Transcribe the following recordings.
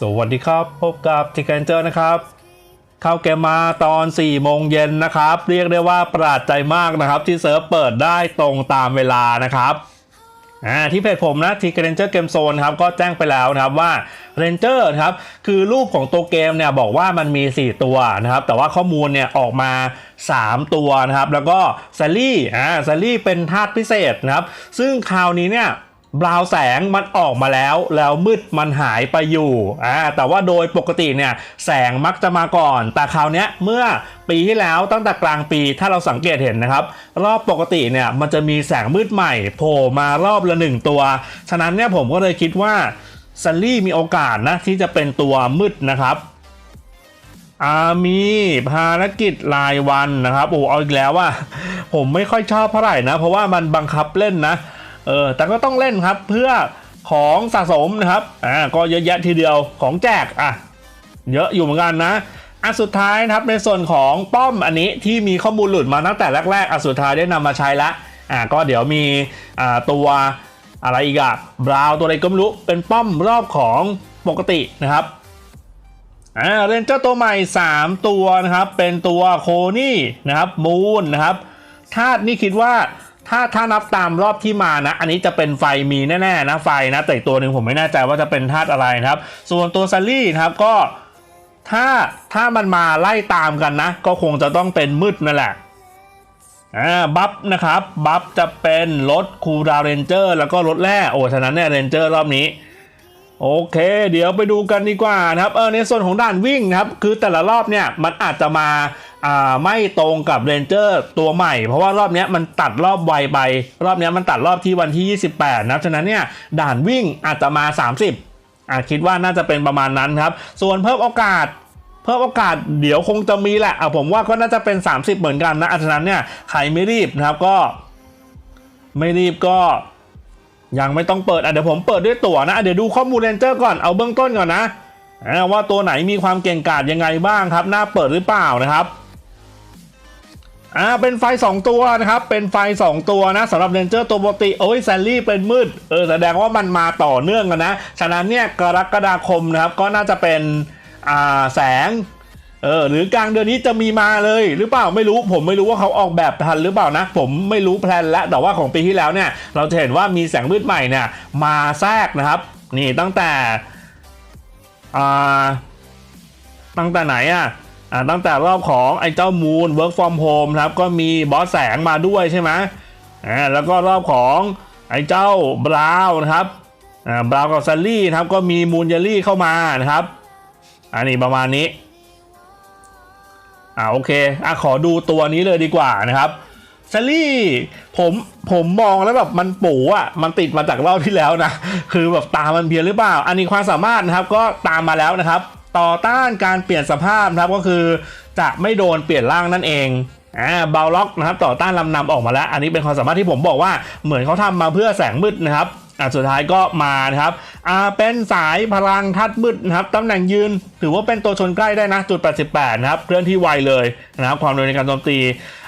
สวัสดีครับ พบกับทิกเกนเจอร์นะครับ เข้าเกมมาตอน 4 โมงเย็นนะครับ เรียกได้ว่าประหลาดใจมากนะครับ ที่เซิร์ฟเปิดได้ตรงตามเวลานะครับอ่าที่เพจผมนะทีเรนเจอร์เกมโซนครับก็แจ้งไปแล้วนะครับว่าเรนเจอร์ครับคือรูปของตัวเกมเนี่ยบอกว่ามันมี 4 ตัวนะครับ แต่ว่าข้อมูลเนี่ยออกมา 3 ตัวนะครับ แล้วก็ซารี่อ่าซารี่เป็นธาตุพิเศษนะครับ ซึ่งคราวนี้เนี่ย บราวแสงมันออกมาแล้วแล้วมืดมันหายไปอยู่อ่าแต่ว่าโดยปกติเนี่ยแสงมักจะมาก่อน แต่คราวนี้เมื่อปีที่แล้วตั้งแต่กลางปีถ้าเราสังเกตเห็นนะครับ รอบปกติเนี่ยมันจะมีแสงมืดใหม่โผล่มารอบละหนึ่งตัว ฉะนั้นเนี่ยผมก็เลยคิดว่าซัลลี่มีโอกาสนะที่จะเป็นตัวมืดนะครับอามีภารกิจรายวันนะครับโอ้เอาอีกแล้วว่าผมไม่ค่อยชอบเท่าไหร่นะ เพราะว่ามันบังคับเล่นนะ เออแต่ก็ต้องเล่นครับเพื่อของสะสมนะครับอ่าก็เยอะแยะทีเดียวของแจกอะเยอะอยู่เหมือนกันนะอันสุดท้ายนะครับในส่วนของป้อมอันนี้ที่มีข้อมูลหลุดมาตั้งแต่แรกๆอันสุดท้ายได้นำมาใช้ละอ่าก็เดี๋ยวมีอ่าตัวอะไรอีกอะบราวตัวอะไรก็ไม่รู้เป็นป้อมรอบของปกตินะครับอ่าเรนเจอร์ตัวใหม่ 3 ตัวนะครับ เป็นตัวโคนี่นะครับมูนนะครับธาตุนี่คิดว่า ถ้าถ้านับตามรอบที่มานะ อันนี้จะเป็นไฟมีแน่ๆนะไฟนะ แต่ตัวหนึ่งผมไม่แน่ใจว่าจะเป็นธาตุอะไรนะครับ ส่วนตัวซัลลี่นะครับก็ถ้าถ้ามันมาไล่ตามกันนะ ก็คงจะต้องเป็นมืดนั่นแหละอ่าบัฟนะครับ บัฟจะเป็นรถคูดาวเรนเจอร์แล้วก็รถแร่โอ้ฉะนั้นเนี่ยเรนเจอร์รอบนี้ โอเค เดี๋ยวไปดูกันดีกว่านะครับเออในส่วนของด่านวิ่งนะครับ คือแต่ละรอบเนี่ยมันอาจจะมาอ่าไม่ตรงกับเรนเจอร์ตัวใหม่ เพราะว่ารอบเนี้ยมันตัดรอบไวไป รอบเนี้ยมันตัดรอบที่วันที่ 28 นะฉะนั้นเนี่ยด่านวิ่งอาจจะมา 30อ่าคิดว่าน่าจะเป็นประมาณนั้นครับ ส่วนเพิ่มโอกาสเพิ่มโอกาสเดี๋ยวคงจะมีแหละอะผมว่าก็น่าจะเป็น 30 เหมือนกันนะอะฉะนั้นเนี่ยใครไม่รีบนะครับก็ไม่รีบก็ ยังไม่ต้องเปิดอะเดี๋ยวผมเปิดด้วยตั๋วนะเดี๋ยวดูข้อมูลเรนเจอร์ก่อนเอาเบื้องต้นก่อนนะว่าตัวไหนมีความเก่งกาจยังไงบ้างครับหน้าเปิดหรือเปล่านะครับอ่าเป็นไฟ 2 ตัวนะครับ เป็นไฟ 2 ตัวนะสำหรับเรนเจอร์ตัวปกติโอ้ยแซลลี่เป็นมืดเออแสดงว่ามันมาต่อเนื่องกันนะ ฉะนั้นเนี่ยกรกฎาคมนะครับก็น่าจะเป็นอ่าแสง เออหรือกลางเดือนนี้จะมีมาเลยหรือเปล่าไม่รู้ผมไม่รู้ว่าเขาออกแบบทันหรือเปล่านะ ผมไม่รู้แพลนแล้วแต่ว่าของปีที่แล้วเนี่ย เราจะเห็นว่ามีแสงมืดใหม่เนี่ยมาแทรกนะครับ นี่ตั้งแต่อ่าตั้งแต่ไหนอะอ่าตั้งแต่รอบของไอ้เจ้ามูน work from home ครับก็มีบอสแสงมาด้วยใช่ไหมอ่าแล้วก็รอบของไอ้เจ้าบราวนะครับอ่าบราวน์กับซัลลี่ครับก็มีมูนเยลลี่เข้ามานะครับอันนี้ประมาณนี้ อ่าโอเคอะขอดูตัวนี้เลยดีกว่านะครับซารี่ผมผมมองแล้วแบบมันปูอะมันติดมาจากรอบที่แล้วนะ คือแบบตามันเพี้ยนหรือเปล่า อันนี้ความสามารถนะครับก็ตามมาแล้วนะครับ ต่อต้านการเปลี่ยนสภาพนะครับก็คือจะไม่โดนเปลี่ยนร่างนั่นเองอ่าเบลล็อกนะครับต่อต้านลำนำออกมาแล้ว อันนี้เป็นความสามารถที่ผมบอกว่าเหมือนเขาทำมาเพื่อแสงมืดนะครับ อ่าสุดท้ายก็มานะครับอ่าเป็นสายพลังทัดมืดนะครับตำแหน่งยืน ถือว่าเป็นตัวชนใกล้ได้นะจุด 88 นะครับเคลื่อนที่ไวเลยนะครับความเร็วในการโจมตี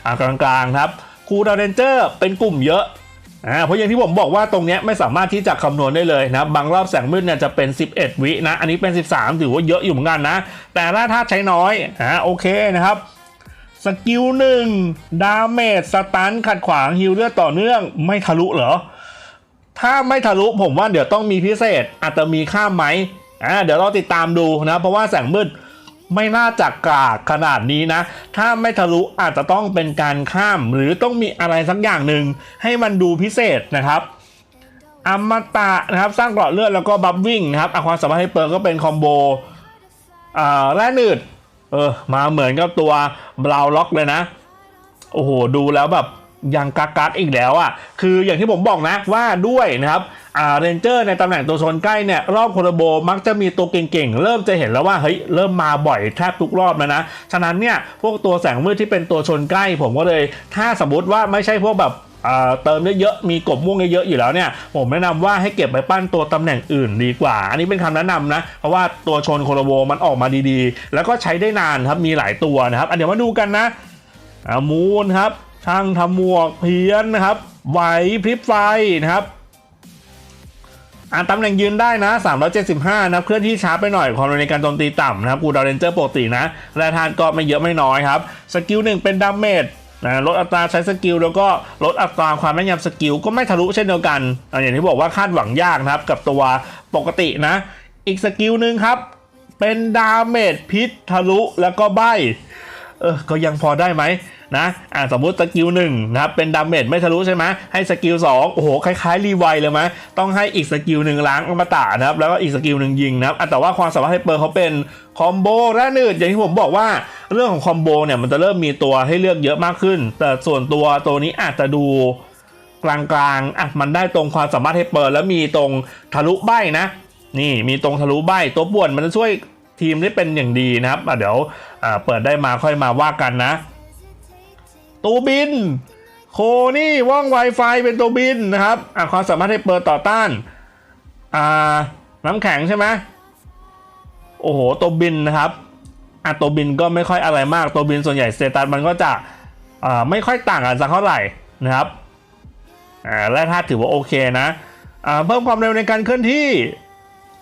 อ่ากลางๆครับคูดาวเรนเจอร์เป็นกลุ่มเยอะอ่าเพราะอย่างที่ผมบอกว่าตรงเนี้ยไม่สามารถที่จะคำนวณได้เลยนะบบางรอบแสงมืดเนี่ยจะเป็น 11 วินะ อันนี้เป็น 13 ถือว่าเยอะอยู่เหมือนกันนะ แต่ถ้าถ้าใช้น้อยอ่าโอเคนะครับสกิลหนึ่งดาเมจสตันขัดขวางฮิลเลือดต่อเนื่องไม่ทะลุเหรอ ถ้าไม่ทะลุผมว่าเดี๋ยวต้องมีพิเศษ อาจจะมีข้ามไหมอ่าเดี๋ยวเราติดตามดูนะ เพราะว่าแสงมืดไม่น่าจะกากขนาดนี้นะ ถ้าไม่ทะลุอาจจะต้องเป็นการข้าม หรือต้องมีอะไรสักอย่างหนึ่งให้มันดูพิเศษนะครับอมตะนะครับสร้างเกราะเลือดแล้วก็บัฟวิ่งนะครับอความสามารถให้เปิดก็เป็นคอมโบอ่าแร่หนืดเออมาเหมือนกับตัวบราวล็อกเลยนะ โอ้โห ดูแล้วแบบ ยังกักกักอีกแล้วอะคืออย่างที่ผมบอกนะว่าด้วยนะครับอ่าเรนเจอร์ในตำแหน่งตัวชนใกล้เนี่ยรอบโคโรโบมักจะมีตัวเก่งๆ เริ่มจะเห็นแล้วว่าเฮ้ยเริ่มมาบ่อยแทบทุกรอบแล้วนะ ฉะนั้นเนี่ยพวกตัวแสงมืดที่เป็นตัวชนใกล้ ผมก็เลย ถ้าสมมติว่าไม่ใช่พวกแบบเติมเยอะๆ มีกบม่วงเยอะๆ อยู่แล้วเนี่ย ผมแนะนำว่าให้เก็บไปปั้นตัวตำแหน่งอื่นดีกว่า อันนี้เป็นคำแนะนำนะ เพราะว่าตัวชนโคโรโบมันออกมาดีๆ แล้วก็ใช้ได้นานครับ มีหลายตัวนะครับอันเดี๋ยวมาดูกันนะมูนครับ ช่างทำหมวกเพี้ยนนะครับ ไหวพริบไฟนะครับ อ่านตำแหน่งยืนได้นะ 375นะเคลื่อนที่ช้าไปหน่อยความเร็วในการโจมตีต่ำนะครับกูดาวเรนเจอร์ปกตินะแร่ธาตุก็ไม่เยอะไม่น้อยครับ สกิลหนึ่งเป็นดาเมจนะลดอัตราใช้สกิลแล้วก็ลดอัตราความแม่นยำสกิลก็ไม่ทะลุเช่นเดียวกันอย่างที่บอกว่าคาดหวังยากนะครับ กับตัวปกตินะ อีกสกิลหนึ่งครับ เป็นดาเมจพิษทะลุแล้วก็ใบ เออก็ยังพอได้ไหมนะอ่าสมมุติสกิลหนึ่งนะครับเป็นดาเมจไม่ทะลุใช่ไหมให้สกิลสองโอ้โหคล้ายๆรีไวเลยไหมต้องให้อีกสกิลหนึ่งล้างอมตะนะครับแล้วก็อีกสกิลหนึ่งยิงนะครับอะแต่ว่าความสามารถให้เปิร์เขาเป็นคอมโบและนืดอย่างที่ผมบอกว่าเรื่องของคอมโบเนี่ยมันจะเริ่มมีตัวให้เลือกเยอะมากขึ้น แต่ส่วนตัวตัวนี้อาจจะดูกลางๆอะมันได้ตรงความสามารถให้เปิดแล้วมีตรงทะลุใบนะนี่มีตรงทะลุใบตัวป่วนมันจะช่วย ทีมได้เป็นอย่างดีนะครับเดี๋ยวเปิดได้มาค่อยมาว่ากันนะตัวบิน โคนี่ว่อง Wi-Fi เป็นตัวบินนะครับความสามารถให้เปิดต่อต้านาน้ำแข็งใช่ไหมโอ้โหตัวบินนะครับอะตัวบินก็ไม่ค่อยอะไรมากตัวบินส่วนใหญ่สเตตัสมันก็จะอ่าไม่ค่อยต่างกันสักเท่าไหร่นะครับอ่าและถ้าถือว่าโอเคนะอ่าเพิ่มความเร็วในการเคลื่อนที่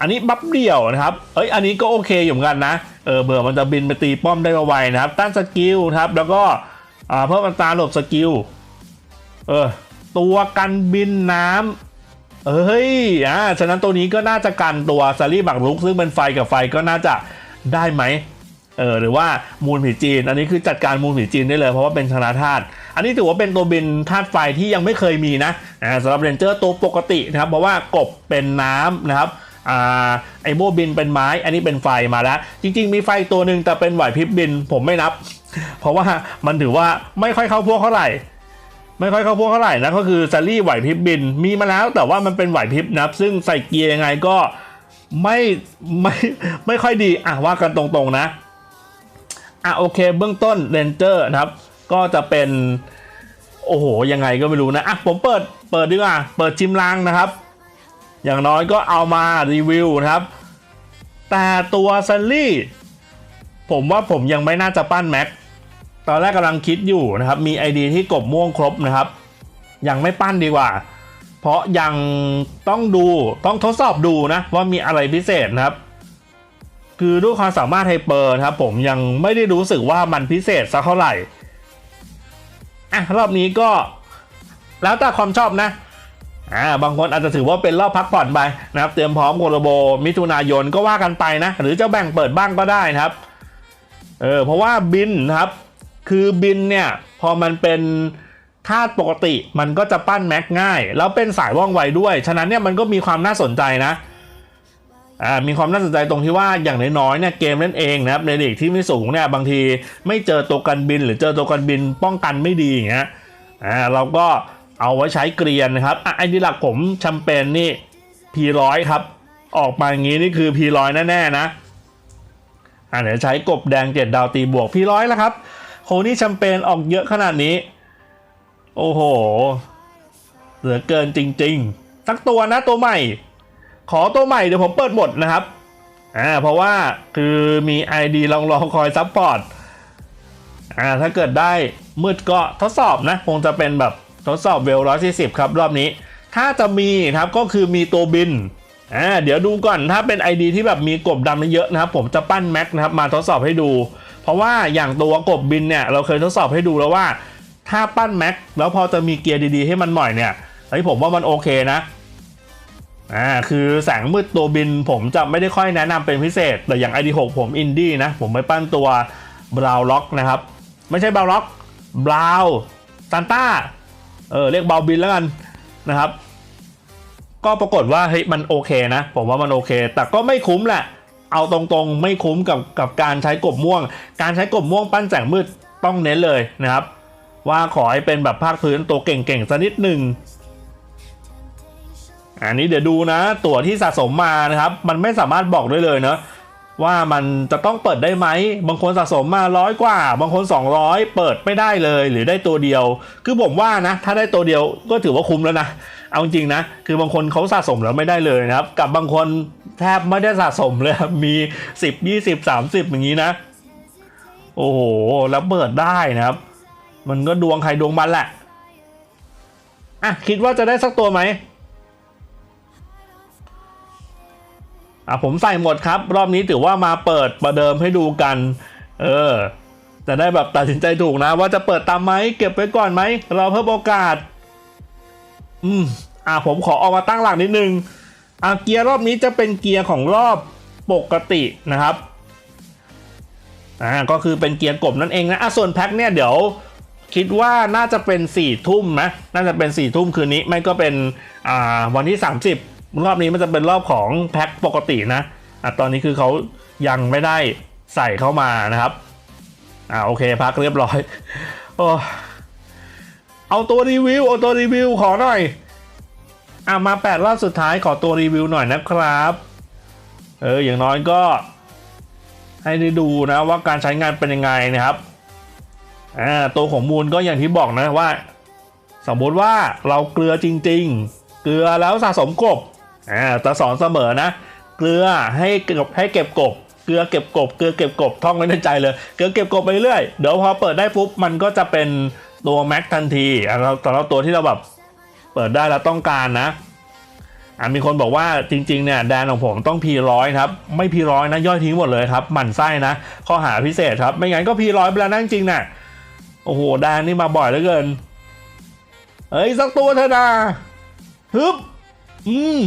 อันนี้บัฟเดี่ยวนะครับเอ้ยอันนี้ก็โอเคอยู่เหมือนกันนะเออเบื่อมันจะบินไปตีป้อมได้ไวๆนะครับต้านสกิลนะครับแล้วก็เพิ่มอัตราหลบสกิลเออตัวกันบินน้ำเอ้ยอ่าฉะนั้นตัวนี้ก็น่าจะกันตัวซารีบักลุกซึ่งเป็นไฟกับไฟก็น่าจะได้ไหมเออหรือว่ามูลผีจีน อันนี้คือจัดการมูลผีจีนได้เลยเพราะว่าเป็นชนะธาตุอันนี้ถือว่าเป็นตัวบินธาตุไฟที่ยังไม่เคยมีนะอ่าสำหรับเรนเจอร์ตัวปกตินะครับ เพราะว่ากบเป็นน้ำนะครับ อ่าไอโมบินเป็นไม้ อันนี้เป็นไฟมาแล้ว จริง ๆ มีไฟตัวหนึ่งแต่เป็นไหวพริบบินผมไม่นับ เพราะว่ามันถือว่าไม่ค่อยเข้าพวกเท่าไหร่ไม่ค่อยเข้าพวกเท่าไหร่นะก็คือซารี่ไหวพริบบินมีมาแล้ว แต่ว่ามันเป็นไหวพริบนับ ซึ่งใส่เกียร์ยังไงก็ไม่ไม่ไม่ค่อยดีอะว่ากันตรงๆนะอะโอเค เบื้องต้นเรนเจอร์นะครับ ก็จะเป็น โอ้โหยังไงก็ไม่รู้นะอะผมเปิดเปิดดีกว่าเปิดชิมลางนะครับ อย่างน้อยก็เอามารีวิวนะครับ แต่ตัวซันลี่ผมว่าผมยังไม่น่าจะปั้นแม็กตอนแรกกำลังคิดอยู่นะครับ มี ID ที่กบม่วงครบนะครับ ยังไม่ปั้นดีกว่า เพราะยังต้องดูต้องทดสอบดูนะ ว่ามีอะไรพิเศษนะครับ คือด้วยความสามารถไฮเปอร์นะครับ ผมยังไม่ได้รู้สึกว่ามันพิเศษสักเท่าไหร่อะรอบนี้ก็แล้วแต่ความชอบนะ อ่าบางคนอาจจะถือว่าเป็นรอบพักผ่อนไปนะครับเตรียมพร้อมโคโลโบมิถุนายนก็ว่ากันไปนะ หรือจะแบ่งเปิดบ้างก็ได้นะครับเออเพราะว่าบินนะครับ คือบินเนี่ยพอมันเป็นธาตุปกติมันก็จะปั้นแม็กง่าย แล้วเป็นสายว่องไวด้วย ฉะนั้นเนี่ยมันก็มีความน่าสนใจนะอ่ามีความน่าสนใจตรงที่ว่าอย่างน้อยๆเนี่ยเกมเล่นเองนะครับในลีกที่ไม่สูงเนี่ยบางทีไม่เจอตัวกันบิน หรือเจอตัวกันบินป้องกันไม่ดีอย่างเงี้ยอ่าเราก็ เอาไว้ใช้เกรียนนะครับอะไอ้นี่หลักผมแชมเปญนี่ P100 ครับ ออกมาอย่างงี้นี่คือ P100 แน่ๆนะอ่าเดี๋ยวใช้กบแดงเจ็ดดาวตีบวก P100 แล้วครับโคนี่แชมเปญออกเยอะขนาดนี้ โอ้โห เหลือเกินจริงๆสักตัวนะตัวใหม่ ขอตัวใหม่เดี๋ยวผมเปิดหมดนะครับอ่าเพราะว่าคือมี ID ลองรอคอยซัพพอร์ตอ่าถ้าเกิดได้มืดก็ทดสอบนะ คงจะเป็นแบบ ทดสอบเวลร้อยสี่สิบครับรอบนี้ ถ้าจะมีครับก็คือมีตัวบินอ่าเดี๋ยวดูก่อนถ้าเป็น ID ที่แบบมีกบดำเยอะนะครับ ผมจะปั้นแม็กนะครับมาทดสอบให้ดู เพราะว่าอย่างตัวกบบินเนี่ยเราเคยทดสอบให้ดูแล้วว่า ถ้าปั้นแม็กแล้วพอจะมีเกียร์ดีๆ ให้มันหน่อยเนี่ยเฮ้ผมว่ามันโอเคนะอ่าคือแสงมืดตัวบินผมจะไม่ได้ค่อยแนะนำเป็นพิเศษ แต่อย่าง ID6 ผมอินดี้นะ ผมไปปั้นตัวบราวล็อกนะครับ ไม่ใช่บราวล็อกบราวซันต้า เออเรียกเบาบินแล้วกันนะครับ ก็ปรากฏว่าเฮ้ยมันโอเคนะ ผมว่ามันโอเค แต่ก็ไม่คุ้มแหละ เอาตรงๆไม่คุ้มกับกับการใช้กบม่วง การใช้กบม่วงปั้นแสงมืดต้องเน้นเลยนะครับ ว่าขอให้เป็นแบบภาคพื้นตัวเก่งๆสักนิดหนึ่งอันนี้เดี๋ยวดูนะตั๋วที่สะสมมานะครับ มันไม่สามารถบอกได้เลยเนอะ ว่ามันจะต้องเปิดได้ไหม บางคนสะสมมาร้อยกว่า บางคน 200 เปิดไม่ได้เลย หรือได้ตัวเดียว คือผมว่านะ ถ้าได้ตัวเดียวก็ถือว่าคุ้มแล้วนะ เอาจริงนะ คือบางคนเขาสะสมแล้วไม่ได้เลยนะครับ กับบางคนแทบไม่ได้สะสมเลยครับมี 10 20 30 อย่างนี้นะ โอ้โห แล้วเปิดได้นะครับ มันก็ดวงใครดวงมันแหละ อะ คิดว่าจะได้สักตัวไหม อะผมใส่หมดครับ รอบนี้ถือว่ามาเปิดประเดิมให้ดูกัน เออจะได้แบบตัดสินใจถูกนะ ว่าจะเปิดตามไหมเก็บไว้ก่อนไหมเราเพิ่มโอกาส อืมอะผมขอออกมาตั้งหลักนิดนึงอะเกียร์รอบนี้จะเป็นเกียร์ของรอบปกตินะครับอ่าก็คือเป็นเกียร์กบนั่นเองนะอะส่วนแพ็คเนี่ยเดี๋ยวคิดว่าน่าจะเป็น4ี่ทุ่มนะน่าจะเป็น4ี่ทุ่มคืนนี้ ไม่ก็เป็นอ่าวันที่ 30 รอบนี้มันจะเป็นรอบของแพ็คปกตินะอะตอนนี้คือเขายังไม่ได้ใส่เข้ามานะครับอ่าโอเคพักเรียบร้อยโอ้เอาตัวรีวิวเอาตัวรีวิวขอหน่อยอะมาแปดรอบสุดท้ายขอตัวรีวิวหน่อยนะครับเอออย่างน้อยก็ให้ได้ดูนะว่าการใช้งานเป็นยังไงนะครับอ่าตัวของมูลก็อย่างที่บอกนะว่า สมมติว่าเราเกลือจริง ๆ เกลือแล้วสะสมกบ อ่าจะสอนเสมอนะ เกลือให้เก็บให้เก็บกบ เกลือเก็บกบ เกลือเก็บกบ ท่องไว้ในใจเลย เกลือเก็บกบไปเรื่อย เดี๋ยวพอเปิดได้ปุ๊บ มันก็จะเป็นตัวแม็กทันทีอะเราแต่เราตัวที่เราแบบเปิดได้แล้วต้องการนะอ่ามีคนบอกว่าจริงๆเนี่ยแดนของผมต้องพีร้อยครับ ไม่พีร้อยนะย่อยทิ้งหมดเลยครับ หมั่นไส้นะ ข้อหาพิเศษครับ ไม่งั้นก็พีร้อยไปแล้วนะจริงๆน่ะโอ้โหแดนนี่มาบ่อยเหลือเกินเฮ้ยสักตัวเถอะนะฮึบอืม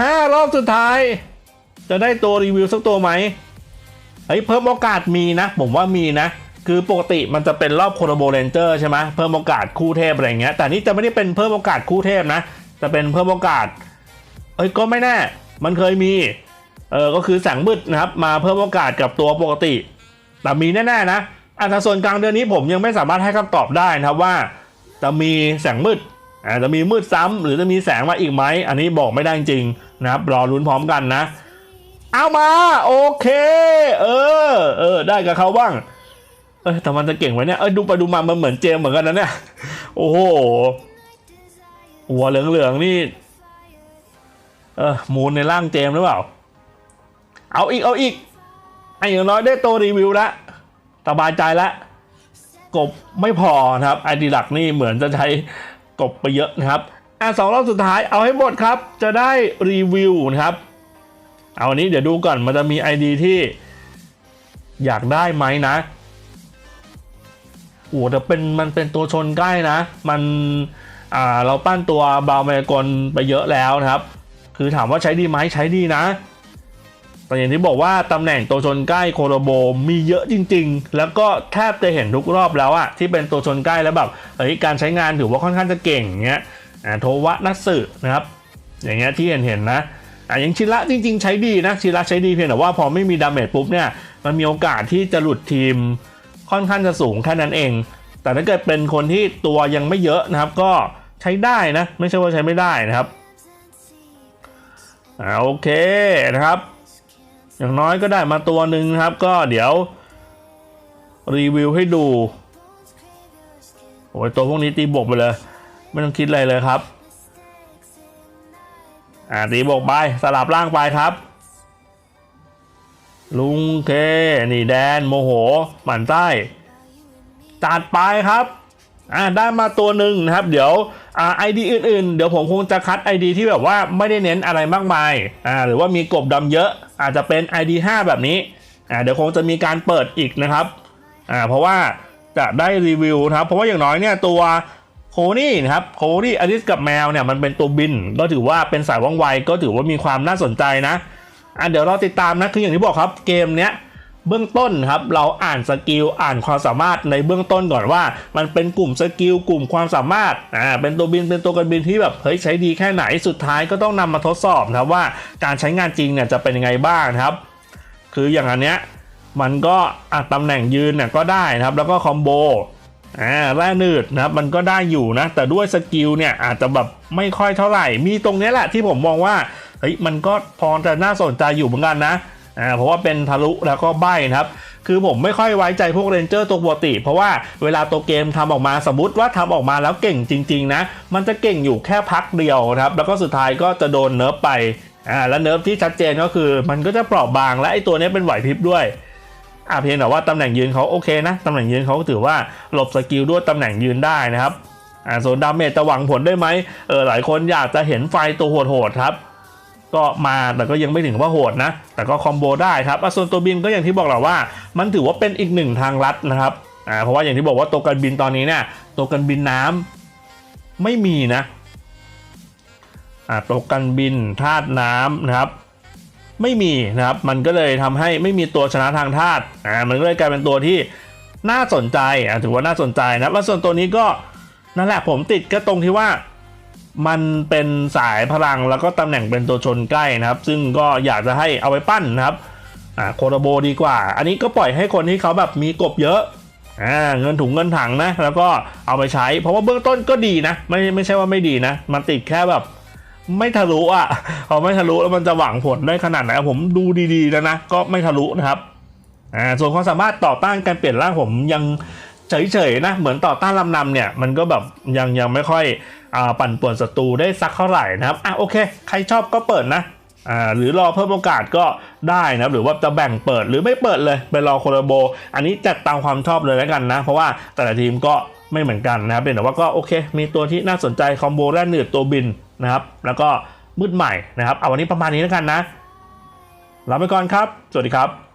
ห้ารอบสุดท้าย จะได้ตัวรีวิวสักตัวไหมเฮ้ยเพิ่มโอกาสมีนะ ผมว่ามีนะ คือปกติมันจะเป็นรอบโคโรโบเรนเจอร์ใช่ไหมเพิ่มโอกาสคู่เทพอะไรเงี้ยแต่นี่จะไม่ได้เป็นเพิ่มโอกาสคู่เทพนะจะเป็นเพิ่มโอกาสเอ้ยก็ไม่แน่ มันเคยมีเออก็คือแสงมืดนะครับ มาเพิ่มโอกาสกับตัวปกติ แต่มีแน่ๆนะอัตราส่วนกลางเดือนนี้ผมยังไม่สามารถให้คำตอบได้นะครับว่า จะมีแสงมืด อาจจะมีมืดซ้ำหรือจะมีแสงมาอีกไหม อันนี้บอกไม่ได้จริงนะครับรอลุ้นพร้อมกันนะ เอามา โอเค เออ เออ ได้กับเขาบ้าง เออแต่มันจะเก่งไหมเนี่ยเออดูไปดูมามันเหมือนเจมเหมือนกันนะเนี่ย โอ้โหหัวเหลืองๆนี่ เออมูลในร่างเจมหรือเปล่า เอาอีกเอาอีกไอ้อย่างน้อยได้ตัวรีวิวแล้วสบายใจแล้วกบไม่พอนะครับไอดีหลักนี่เหมือนจะใช้ กบไปเยอะนะครับ อะสองรอบสุดท้ายเอาให้หมดครับ จะได้รีวิวนะครับ เอาอันนี้เดี๋ยวดูก่อนมันจะมี ID ที่ อยากได้ไหมนะโอ้แต่เป็นมันเป็นตัวชนใกล้นะ มันอ่าเราปั้นตัวบาวมายากลไปเยอะแล้วนะครับ คือถามว่าใช้ดีไหมใช้ดีนะ แต่อย่างที่บอกว่าตำแหน่งตัวชนใกล้โคโรโบมีเยอะจริง ๆ แล้วก็แทบจะเห็นทุกรอบแล้วอะที่เป็นตัวชนใกล้แล้วแบบเฮ้ยการใช้งานถือว่าค่อนข้างจะเก่งอย่างเงี้ยอ่าโทวะนัสึนะครับอย่างเงี้ยที่เห็นเห็นๆนะอ่าอย่างชิระจริง ๆ ใช้ดีนะชิระใช้ดีเพียงแต่ว่าพอไม่มีดาเมจปุ๊บเนี่ยมันมีโอกาสที่จะหลุดทีมค่อนข้างจะสูงแค่นั้นเอง แต่ถ้าเกิดเป็นคนที่ตัวยังไม่เยอะนะครับ ก็ใช้ได้นะ ไม่ใช่ว่าใช้ไม่ได้นะครับอ่าโอเคนะครับ อย่างน้อยก็ได้มาตัวหนึ่งนะครับ ก็เดี๋ยว รีวิวให้ดูโอ้ยตัวพวกนี้ตีบวกไปเลย ไม่ต้องคิดอะไรเลยครับ อ่าตีบวกไปสลับร่างไปครับ ลุงเค นี่แดนโมโห หมั่นไส้จัดไปครับ อ่าได้มาตัวหนึ่งนะครับ เดี๋ยวอ่าไอดีอื่นๆ เดี๋ยวผมคงจะคัด ID ที่แบบว่าไม่ได้เน้นอะไรมากมายอ่าหรือว่ามีกบดำเยอะ อาจจะเป็น ID 5 แบบนี้อ่าเดี๋ยวคงจะมีการเปิดอีกนะครับอ่าเพราะว่าจะได้รีวิวนะครับ เพราะว่าอย่างน้อยเนี่ยตัวโคนี่นะครับโคนี่อลิสกับแมวเนี่ยมันเป็นตัวบิน ก็ถือว่าเป็นสายว่องไวก็ถือว่ามีความน่าสนใจนะอ่าเดี๋ยวเราติดตามนะคืออย่างที่บอกครับเกมเนี้ย เบื้องต้นครับเราอ่านสกิลอ่านความสามารถในเบื้องต้นก่อนว่า มันเป็นกลุ่มสกิลกลุ่มความสามารถอ่าเป็นตัวบินเป็นตัวกันบินที่แบบเฮ้ยใช้ดีแค่ไหนสุดท้ายก็ต้องนำมาทดสอบนะครับว่าการใช้งานจริงเนี่ยจะเป็นยังไงบ้างครับ คืออย่างอันเนี้ยมันก็อะตำแหน่งยืนเนี่ยก็ได้นะครับแล้วก็คอมโบอ่าแร่นืดนะครับมันก็ได้อยู่นะ แต่ด้วยสกิลเนี่ยอาจจะแบบไม่ค่อยเท่าไหร่ มีตรงเนี้ยแหละที่ผมมองว่าเฮ้ยมันก็พอจะน่าสนใจอยู่เหมือนกันนะ อ่าเพราะว่าเป็นทะลุแล้วก็ใบนะครับ คือผมไม่ค่อยไว้ใจพวกเรนเจอร์ตัวปกติ เพราะว่าเวลาตัวเกมทำออกมาสมมติว่าทำออกมาแล้วเก่งจริง ๆ นะ มันจะเก่งอยู่แค่พักเดียวครับ แล้วก็สุดท้ายก็จะโดนเนิร์ฟไปอ่าแล้วเนิร์ฟที่ชัดเจนก็คือ มันก็จะเปราะบางและไอตัวนี้เป็นไหวพริบด้วยอ่าเพียงแต่ว่าตำแหน่งยืนเขาโอเคนะตำแหน่งยืนเขาถือว่าหลบสกิลด้วยตำแหน่งยืนได้นะครับอ่าส่วนดาเมจจะหวังผลได้ไหมเออหลายคนอยากจะเห็นไฟตัวโหดๆครับ ก็มาแต่ก็ยังไม่ถึงว่าโหดนะ แต่ก็คอมโบได้ครับอะส่วนตัวบินก็อย่างที่บอกแหละว่า มันถือว่าเป็นอีกหนึ่งทางลัดนะครับอ่าเพราะว่าอย่างที่บอกว่าตัวกันบินตอนนี้เนี่ยตัวกันบินน้ำไม่มีนะอ่าตัวกันบินธาตุน้ำนะครับ ไม่มีนะครับ มันก็เลยทำให้ไม่มีตัวชนะทางธาตุอ่ามันก็เลยกลายเป็นตัวที่น่าสนใจอ่าถือว่าน่าสนใจนะแล้วส่วนตัวนี้ก็นั่นแหละผมติดก็ตรงที่ว่า มันเป็นสายพลังแล้วก็ตำแหน่งเป็นตัวชนใกล้นะครับ ซึ่งก็อยากจะให้เอาไปปั้นนะครับอ่าโคโรโบดีกว่า อันนี้ก็ปล่อยให้คนที่เขาแบบมีกบเยอะอ่าเงินถุงเงินถังนะ แล้วก็เอาไปใช้ เพราะว่าเบื้องต้นก็ดีนะ ไม่ไม่ใช่ว่าไม่ดีนะ มันติดแค่แบบ ไม่ทะลุอะพอไม่ทะลุแล้วมันจะหวังผลได้ขนาดไหนผมดูดีๆแล้วนะ ก็ไม่ทะลุนะครับอ่าส่วนความสามารถต่อต้านการเปลี่ยนร่างผมยัง เฉยๆนะเหมือนต่อต้านลำนำเนี่ยมันก็แบบยังยังไม่ค่อยอปั่นป่วนศัตรูได้สักเท่าไหร่นะครับอะโอเค ใครชอบก็เปิดนะอ่าหรือรอเพิ่มโอกาสก็ได้นะหรือว่าจะแบ่งเปิดหรือไม่เปิดเลยไปรอโคโลโบ อันนี้จัดตามความชอบเลยแล้วกันนะ เพราะว่าแต่ละทีมก็ไม่เหมือนกันนะครับเป็นแต่ว่าก็โอเค มีตัวที่น่าสนใจคอมโบแรกหนืดตัวบินนะครับแล้วก็มืดใหม่นะครับเอาวันนี้ประมาณนี้แล้วกันนะลาไปก่อนครับ สวัสดีครับ